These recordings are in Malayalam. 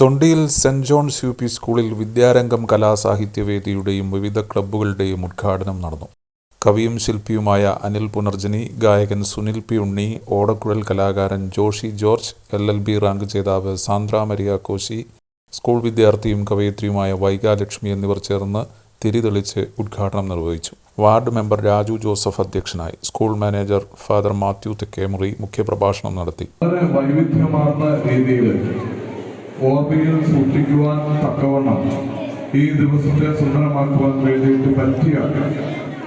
Thondiyil Saint John's U P സ്കൂളിൽ വിദ്യാരംഗം കലാസാഹിത്യവേദിയുടെയും വിവിധ ക്ലബ്ബുകളുടെയും ഉദ്ഘാടനം നടന്നു. കവിയും ശില്പിയുമായ അനിൽ പുനർജനി ഗായകൻ സുനിൽ പി ഉണ്ണി ഓടക്കുഴൽ കലാകാരൻ Joshy George L L B rank ജേതാവ് സാന്ദ്ര മരിയ കോശി സ്കൂൾ വിദ്യാർത്ഥിയും കവയിത്രിയുമായ വൈകാലക്ഷ്മി എന്നിവർ ചേർന്ന് തിരിതെളിച്ച് ഉദ്ഘാടനം നിർവഹിച്ചു. വാർഡ് മെമ്പർ രാജു ജോസഫ് അധ്യക്ഷനായി. School manager father Mathew Thekkemury മുഖ്യപ്രഭാഷണം നടത്തി. വൈവിധ്യമാർന്ന രീതിയിൽ ഓർമ്മയിൽ സൂക്ഷിക്കുവാൻ തക്കവണ്ണം ഈ ദിവസത്തെ സുന്ദരമാക്കുവാൻ വേണ്ടിയിട്ട് പറ്റിയ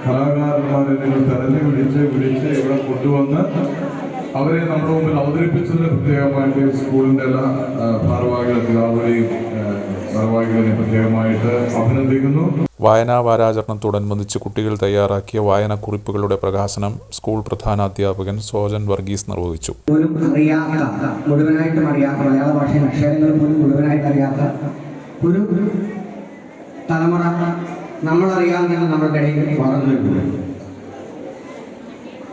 കലാകാരന്മാരെ നിങ്ങൾ തെരഞ്ഞു വിളിച്ച് വിളിച്ച് ഇവിടെ കൊണ്ടുവന്ന് അവരെ നമ്മുടെ മുമ്പിൽ അവതരിപ്പിച്ചതിന് പ്രത്യേകമായിട്ട് സ്കൂളിന്റെ എല്ലാ ഭാരവാഹികളെ എല്ലാവരെയും ഭാരവാഹികളെ പ്രത്യേകമായിട്ട് അഭിനന്ദിക്കുന്നു. വായനാ വാരാചരണത്തോടനുബന്ധിച്ച് കുട്ടികൾ തയ്യാറാക്കിയ വായനക്കുറിപ്പുകളുടെ പ്രകാശനം സ്കൂൾ പ്രധാനാധ്യാപകൻ സോജൻ വർഗീസ് നിർവഹിച്ചു. അറിയാത്ത അറിയാത്ത മലയാള മുഴുവനായിട്ട് അറിയാത്ത ഒരു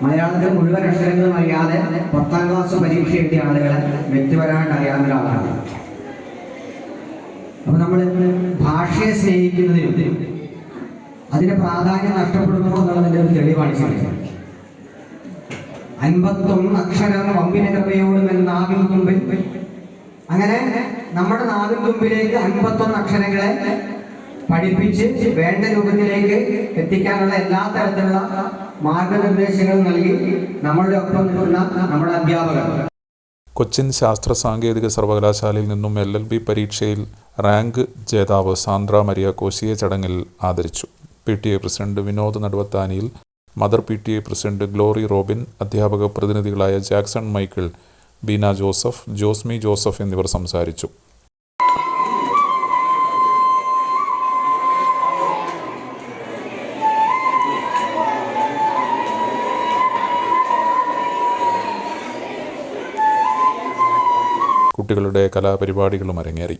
മലയാളത്തിൽ മുഴുവൻ അക്ഷരങ്ങളും അറിയാതെ പത്താം ക്ലാസ് പരീക്ഷ എഴുതിയ ആളുകളെ വ്യക്തിപരമായിട്ട് അറിയാവുന്ന ഒരാളാണ്. അപ്പൊ നമ്മൾ ഭാഷയെ സ്നേഹിക്കുന്നതിനും അതിന്റെ പ്രാധാന്യം നഷ്ടപ്പെടുന്നു എന്നുള്ളതിന്റെ ഒരു തെളിവാണ്. അൻപത്തൊന്ന് അക്ഷരം വമ്പിനെ കൃപയോടും എന്ന നാവിൻ തുമ്പിൽ. അങ്ങനെ നമ്മുടെ നാവിൻ തുമ്പിലേക്ക് അൻപത്തൊന്ന് അക്ഷരങ്ങളെ പഠിപ്പിച്ച് വേണ്ട രൂപത്തിലേക്ക് എത്തിക്കാനുള്ള എല്ലാ തരത്തിലുള്ള മാർഗനിർദ്ദേശങ്ങളും നൽകി നമ്മളുടെ ഒപ്പം നിൽക്കുന്ന നമ്മുടെ അധ്യാപകർ. കൊച്ചിൻ ശാസ്ത്ര സാങ്കേതിക സർവകലാശാലയിൽ നിന്നും എൽ എൽ ബി പരീക്ഷയിൽ റാങ്ക് ജേതാവ് സാന്ദ്ര മരിയ കോശിയെ ചടങ്ങിൽ ആദരിച്ചു. P T A president Vinod Naduvathaniyil mother P T A president Glory Robin അധ്യാപക പ്രതിനിധികളായ Jackson Michael Beena Joseph Josmi Joseph എന്നിവർ സംസാരിച്ചു. കുട്ടികളുടെ കലാപരിപാടികളും അരങ്ങേറി.